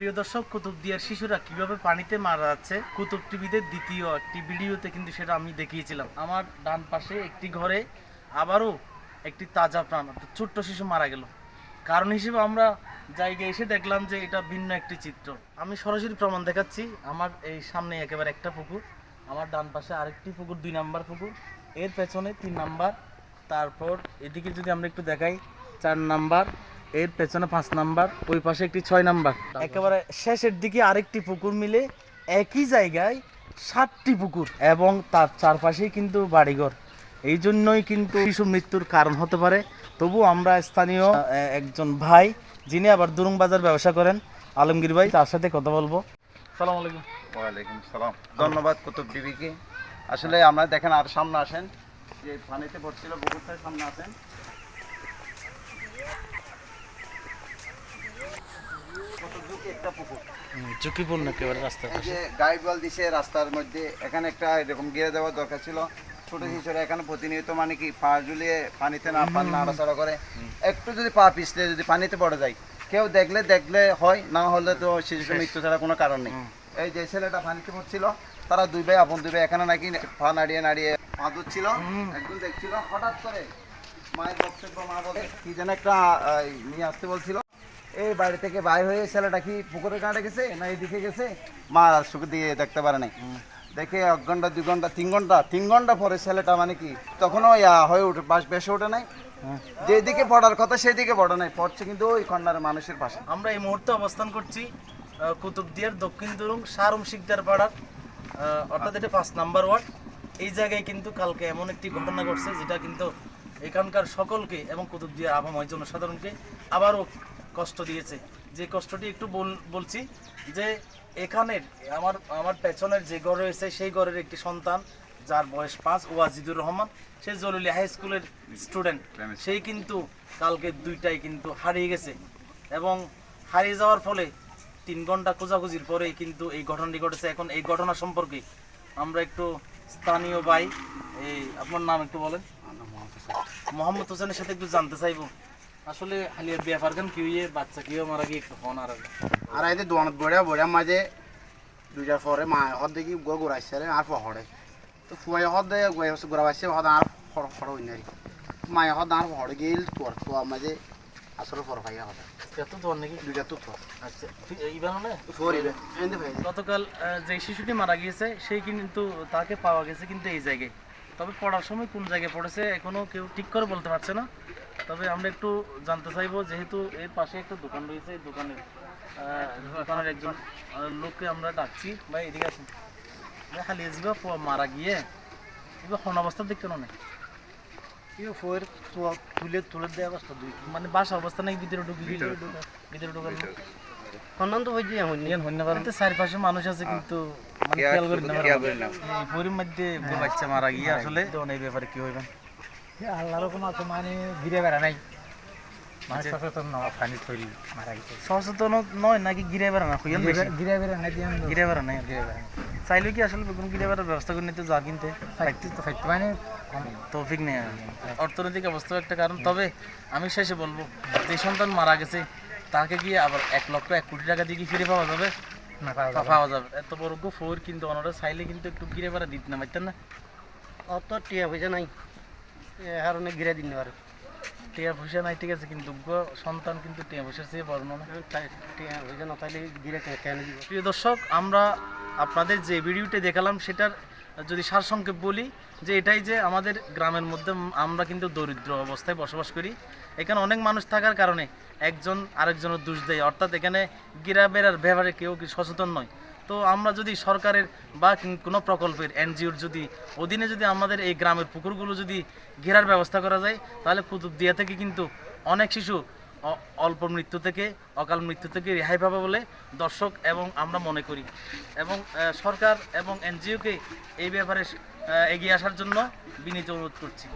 প্রিয় দর্শক কুতুবদিয়ার শিশুরা কীভাবে পানিতে মারা যাচ্ছে? কুতুব টিভিতে দ্বিতীয় একটি ভিডিওতে কিন্তু সেটা আমি দেখিয়েছিলাম। আমার ডান পাশে একটি ঘরে আবারও একটি তাজা প্রাণ, অর্থাৎ ছোট্ট শিশু মারা গেল। কারণ হিসেবে আমরা জায়গায় এসে দেখলাম যে এটা ভিন্ন একটি চিত্র। আমি সরাসরি প্রমাণ দেখাচ্ছি, আমার এই সামনে একেবারে একটা পুকুর, আমার ডান পাশে আরেকটি পুকুর, দুই নাম্বার পুকুর। এর পেছনে তিন নাম্বার, তারপর এদিকে যদি আমরা একটু দেখাই, চার নাম্বার এর পেছনে পাঁচ নাম্বার ওই পাশে একটি ছয় নাম্বার। একেবারে শেষের দিকে আরেকটি পুকুর মিলে একই জায়গায় সাতটি পুকুর এবং তার চারপাশেই কিন্তু বাড়িঘর। এই জন্যই কিন্তু শিশু মৃত্যুর কারণ হতে পারে। তবু আমরা স্থানীয় একজন ভাই যিনি আবার দুরুং বাজার ব্যবসা করেন আলমগীর ভাই তার সাথে কথা বলব। সালাম আলাইকুম। ওয়ালাইকুম সালাম। ধন্যবাদ কুতুব টিভিকে আসলে আমরা দেখেন আর সামনে আসেন। যে পানিতে পড়ছিল পুকুরটার সামনে আসেন। একটা পুকুর। ঝুঁকিপূর্ণ একেবারে রাস্তার পাশে। গাইড বল দিছে রাস্তার মধ্যে এখানে একটা এরকম গিয়ে দেওয়ার দরকার ছিল। ছোট শিশুরা এখানে প্রতিনিয়ত মানে কি পা ঝুলিয়ে পানিতে না পান নাড়াচাড়া করে। একটু যদি পা পিছলে যদি পানিতে পড়ে যায় কেউ দেখলে দেখলে হয় না হলে তো শিশুর মৃত্যু ছাড়া কোনো কারণ নেই। এই যে ছেলেটা পানিতে পড়ছিল তারা দুই ভাই আপন দুই ভাই এখানে নাকি পা নাড়িয়ে নাড়িয়ে পা ধুচ্ছিল একজন দেখছিল হঠাৎ করে মায়ের বক্তব্য মা বলে কি যেন একটা নিয়ে আসতে বলছিল। এই বাড়ি থেকে বাই হয়ে ছেলেটা কি পুকুরের কাঁটে গেছে না এদিকে গেছে? মা আর সুখ দিয়ে দেখতে পারে নাই। দেখে এক ঘণ্টা দুই ঘণ্টা তিন ঘণ্টা তিন ঘণ্টা পরে ছেলেটা মানে কি তখনও ইয়া হয়ে উঠে বাস বেসে ওঠে নাই। যেদিকে পড়ার কথা সেদিকে পড়ে নাই পড়ছে কিন্তু ওই কন্যার মানুষের পাশে। আমরা এই মুহূর্তে অবস্থান করছি কুতুবদিয়ার দক্ষিণ দুরুং সারুম শিকদার পাড়ার অর্থাৎ এটা পাঁচ নাম্বার ওয়ার্ড। এই জায়গায় কিন্তু কালকে এমন একটি ঘটনা ঘটছে যেটা কিন্তু এখানকার সকলকে এবং কুতুবদিয়ার আবহাওয়ার জনসাধারণকে আবারও কষ্ট দিয়েছে। যে কষ্টটি একটু বল- বলছি যে এখানের আমার আমার পেছনের যে ঘর রয়েছে সেই ঘরের একটি সন্তান যার বয়স পাঁচ ওয়াজিদুর রহমান সে জরুরি হাই স্কুলের স্টুডেন্ট। সেই কিন্তু কালকে দুইটাই কিন্তু হারিয়ে গেছে এবং হারিয়ে যাওয়ার ফলে তিন ঘণ্টা খোঁজাখুঁজির পরেই কিন্তু এই ঘটনাটি ঘটেছে। এখন এই ঘটনা সম্পর্কে আমরা একটু স্থানীয় ভাই এই আপনার নাম একটু বলেন। মোহাম্মদ হোসেনের সাথে একটু জানতে চাইব। আসলে হালিয়ার বিয়া পারগান কি হইয়ে বাচ্চা কিও মারা গিয়ে একটু হন আর আর এই দোকানত বড়িয়া বড়িয়া মাঝে দুইটার পরে মা হদ দেখি গো ঘুরাইছে রে আর পহরে তো ফুয়াই হদ দে ঘুরাইছে হদ আর ফড় ফড় হইনি আর মায়ে হদ আর পহরে গিল তোর তো মাঝে আসলে ফর ভাইয়া হদ। এত তোর নাকি? দুইটা তো তো আচ্ছা এইবার না? এন্ড ভাই গতকাল যে শিশুটি মারা গিয়েছে সেই কিন্তু তাকে পাওয়া গেছে কিন্তু এই জায়গায়। তবে পড়ার সময় কোন জায়গায় পড়েছে এখনও কেউ ঠিক করে বলতে পারছে না। তবে আমরা একটু জানতে চাইব যেহেতু এর পাশে একটা দোকান রয়েছে এই দোকানের দোকানের একজন লোককে আমরা ডাকছি। ভাই এদিকে আসুন। ভাই হালিয়ে যাবা মারা গিয়ে এবার হন অবস্থা দেখতে না তুলে তুলে অবস্থা মানে বাসা অবস্থা ভিতরে ঢুকি ভিতরে। ঢুকার হইনা চারপাশে মানুষ আছে কিন্তু মানে খেয়াল করি না খেয়াল করি না। এই পরির মধ্যে বাচ্চা মারা গিয়ে আসলে তো এই ব্যাপারে কি হইবেন আল্লাহর কোনো মানে ঘিরে বেড়া নাই। মানুষ সচেতন নয় পানি তৈরি মারা গেছে। সচেতন নয় নাকি গিরে বেড়া না হইয়ান বেশি ঘিরে বেড়া নাই বেড়া নাই বেড়া কি আসলে বেগুন গিরে বেড়ার ব্যবস্থা করে নিতে যা কিনতে। ফাইতে তো মানে তৌফিক নেই অর্থনৈতিক অবস্থা একটা কারণ তবে আমি শেষে বলব যে সন্তান মারা গেছে তাকে গিয়ে আবার এক লক্ষ এক কোটি টাকা দিয়ে কি ফিরে পাওয়া যাবে? পাওয়া যাবে। এত বড় ফোর কিন্তু ওনারা চাইলে কিন্তু একটু গিরে বেড়া দিতে না পারতেন না? অত টিয়া হইছে নাই। কারণে গিরে দিন আর টিয়া পয়সা নাই ঠিক আছে কিন্তু সন্তান কিন্তু টিয়া পয়সার চেয়ে বড় না। টিয়া হইছে না তাইলে গিরে কেন দিব? প্রিয় দর্শক আমরা আপনাদের যে ভিডিওটি দেখালাম সেটার যদি সারসংক্ষেপ বলি যে এটাই যে আমাদের গ্রামের মধ্যে আমরা কিন্তু দরিদ্র অবস্থায় বসবাস করি। এখানে অনেক মানুষ থাকার কারণে একজন আরেকজনের দোষ দেয়। অর্থাৎ এখানে গ্রামের আর ব্যাপারে কেউ কি সচেতন নয়। তো আমরা যদি সরকারের বা কোনো প্রকল্পের এনজিওর যদি অধীনে যদি আমাদের এই গ্রামের পুকুরগুলো যদি ঘেরার ব্যবস্থা করা যায়, তাহলে কুতুবদিয়া থেকে কিন্তু অনেক শিশু অল্প মৃত্যু থেকে, অকাল মৃত্যু থেকে রেহাই পাবে বলে দর্শক এবং আমরা মনে করি। এবং সরকার এবং এনজিওকে এই ব্যাপারে এগিয়ে আসার জন্য বিনীত অনুরোধ করছি।